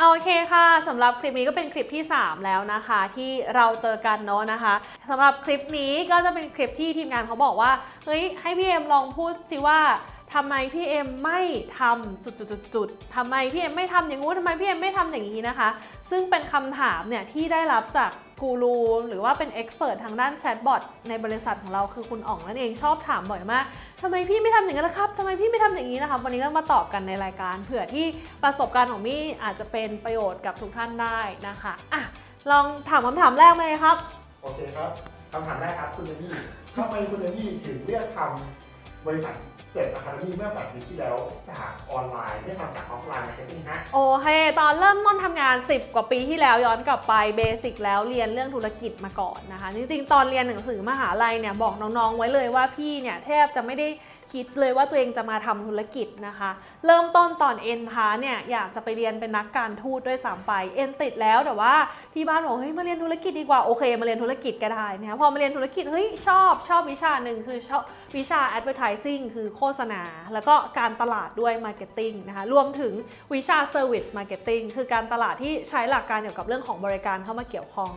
เอาโอเคค่ะสำหรับคลิปนี้ก็เป็นคลิปที่ 3 แล้วนะคะ ที่เราเจอกันเนาะนะคะสำหรับคลิปนี้ก็จะเป็นคลิปที่ทีมงานเขาบอกว่าเฮ้ยให้พี่เอ็มลองพูดสิว่าทำไมพี่เอ็มไม่ทำจุดจุดจุดจุดทำไมพี่เอ็มไม่ทำอย่างงู้นทำไมพี่เอ็มไม่ทำอย่างนี้นะคะ ซึ่งเป็นคำถามเนี่ยที่ได้รับจาก กูรูหรือว่าเป็นเอ็กซ์เพรสทางด้านแชทบอทในบริษัทของเราคือคุณอ๋องนั่นเองชอบถามบ่อยมากทำไมพี่ไม่ทำอย่างนั้นล่ะครับทำไมพี่ไม่ทำอย่างนี้นะครับ วันนี้ก็มาตอบกันในรายการ เผื่อที่ประสบการณ์ของมี่อาจจะเป็นประโยชน์กับทุกท่านได้นะคะอะลองถามคำถามแรกเลยครับ โอเคครับคำถามแรกครับคุณเอมี่ทำไมคุณเอมี่ถึงเลือกทำ บริษัทเสร็จอะคาเดมี่เมื่อ8ปีที่แล้วจากออนไลน์ไม่ทำจากออฟไลน์มาร์เก็ตติ้งฮะ โอเค ตอนเริ่มต้นทำงาน 10 กว่าปีที่แล้วย้อนกลับไปเบสิกแล้วเรียนเรื่องธุรกิจมาก่อนนะคะ จริงๆ ตอนเรียนหนังสือมหาลัยเนี่ยบอกน้องๆ ไว้เลยว่าพี่เนี่ยแทบจะไม่ได้คิดเลยว่าตัวเองจะมาทำธุรกิจนะคะ เริ่มต้นตอนเอ็นพาเนี่ยอยากจะไปเรียนเป็นนักการทูตด้วยซ้ำไปเอ็นติดแล้วแต่ว่าที่บ้านบอกเฮ้ยมาเรียนธุรกิจดีกว่าโอเค มาเรียนธุรกิจก็ได้นะคะพอมาเรียนธุรกิจเฮ้ยชอบชอบวิชาหนึ่งคือชอบวิชา advertising คือโฆษณา แล้วก็การตลาดด้วย marketing นะคะรวมถึงวิชา service marketing คือการตลาดที่ใช้หลักการเกี่ยวกับเรื่องของบริการเข้ามาเกี่ยวข้อง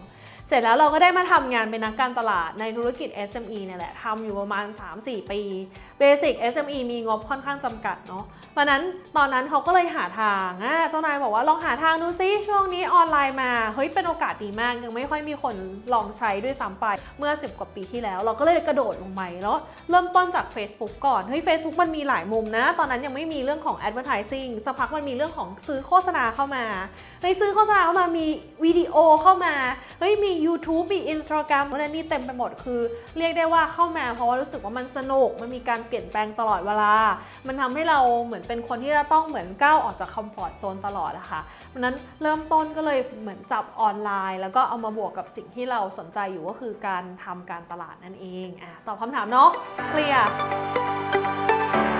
เสร็จแล้วเราก็ได้มาทำงานเป็นนักการตลาดในธุรกิจ SME เนี่ยแหละทำอยู่ประมาณ 3-4 ปี Basic SME มีงบค่อนข้างจำกัดเนาะเพราะนั้นตอนนั้นเขาก็เลยหาทางอะเจ้านายบอกว่าลองหาทางดูซิช่วงนี้ออนไลน์มา เฮ้ยเป็นโอกาสดีมาก ยังไม่ค่อยมีคนลองใช้ด้วยซ้ำไปเมื่อ 10 กว่าปีที่แล้ว เราก็เลยกระโดดลงไปแล้วเริ่มต้นจาก Facebook ก่อน เฮ้ย Facebook มันมีหลายมุมนะ ตอนนั้นยังไม่มีเรื่องของ advertising สักพักมันมีเรื่องของซื้อโฆษณาเข้ามาเฮ้ยซื้อโฆษณาเข้ามามีวิดีโอเข้ามา เฮ้ย มี YouTube มี Instagram อะไรนี่เต็มไปหมดคือ เรียกได้ว่าเข้ามาเพราะว่ารู้สึกว่ามันสนุก มันมีการเปลี่ยนแปลงตลอดเวลา มันทำให้เราเหมือนเป็นคนที่จะต้องเหมือนก้าวออกจากคอมฟอร์ทโซนตลอดอะค่ะเพราะนั้นเริ่มต้นก็เลยเหมือนจับออนไลน์ แล้วก็เอามาบวกกับสิ่งที่เราสนใจอยู่ก็คือการทำการตลาดนั่นเองอะตอบคำถามเนาะเคลียร์ thank you